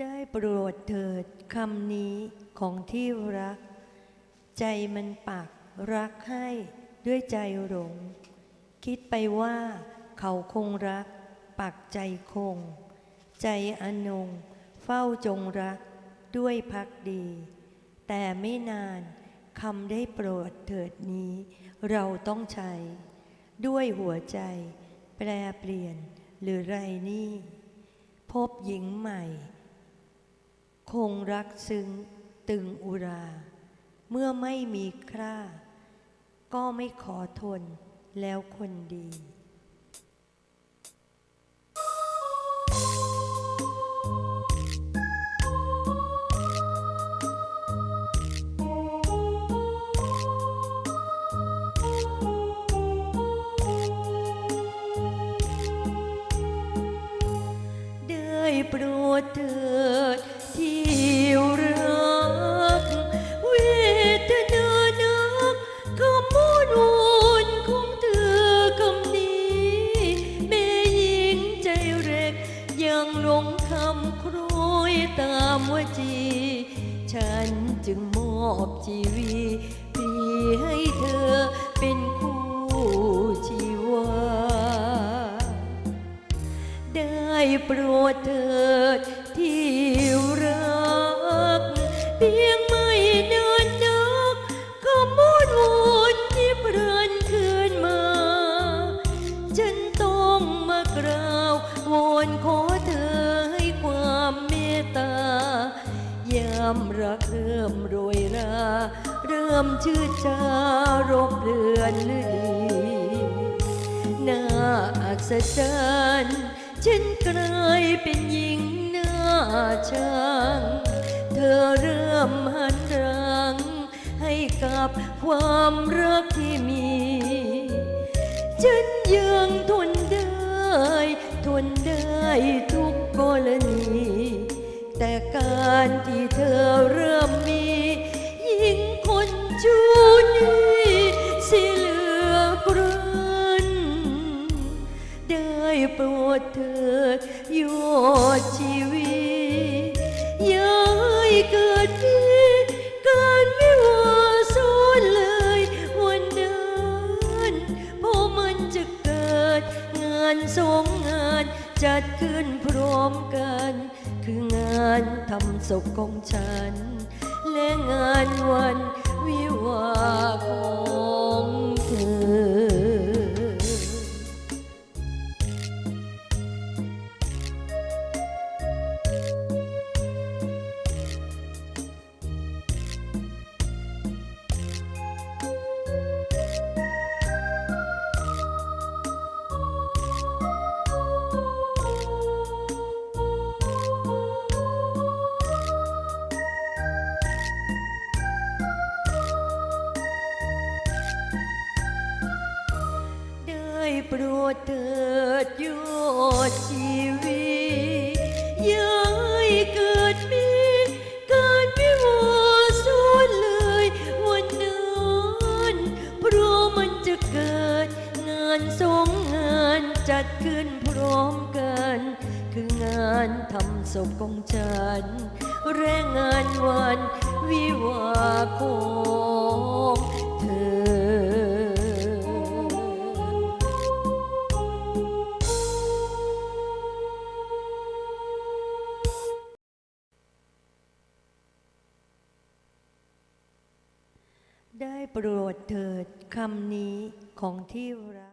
ได้โปรดเถิดคำนี้ของที่รัก ใจมันปักรักให้ด้วยใจหลง คิดไปว่าเขาคงรัก ปักใจคง ใจอนง เฝ้าจงรักด้วยพักดี แต่ไม่นานคำได้โปรดเถิดนี้ เราต้องใช้ ด้วยหัวใจ แปรเปลี่ยนหรือไรนี่ พบหญิงใหม่ คงรักซึ้งตึงอุรา เมื่อไม่มีคร่า ก็ไม่ขอทนแล้วคนดีได้โปรดเถิดที่รักเวทนานักคำพูดวนของเธอคำนี้แม่หญิงใจเร็ก ยังหลงคำครอยตามวจี ฉันจึงมอบชีวิตปลีให้เธอเป็นคู่ชีวาได้โปรดเถิดที่ ยามรักเริ่มโรยราเริ่มชื่อจารบเรือนฤดีน่าอัศจรรย์ฉันกลายเป็นหญิงหน้าช่างเธอเริ่มหันรัง ให้กับความรักที่มี ฉันยังทนารที่เธอเริ่มมีหญิงคนชูนี้สิเหลือกรันได้โปรดเธอโยดชีวิต จัดขึ้นพร้อมกัน คืองานทำศพของฉัน และงานวันวิวา โปรดเถิดยอดชีวิตย่าให้เกิดมีการพิวาสูญเลยวันนั้นเพราะมันจะเกิดงานสงงานจัดขึ้นพร้อมกัน คืองานทำศพของฉันและงานวันวิวาห์ข ได้โปรดเถิดคำนี้ของที่รัก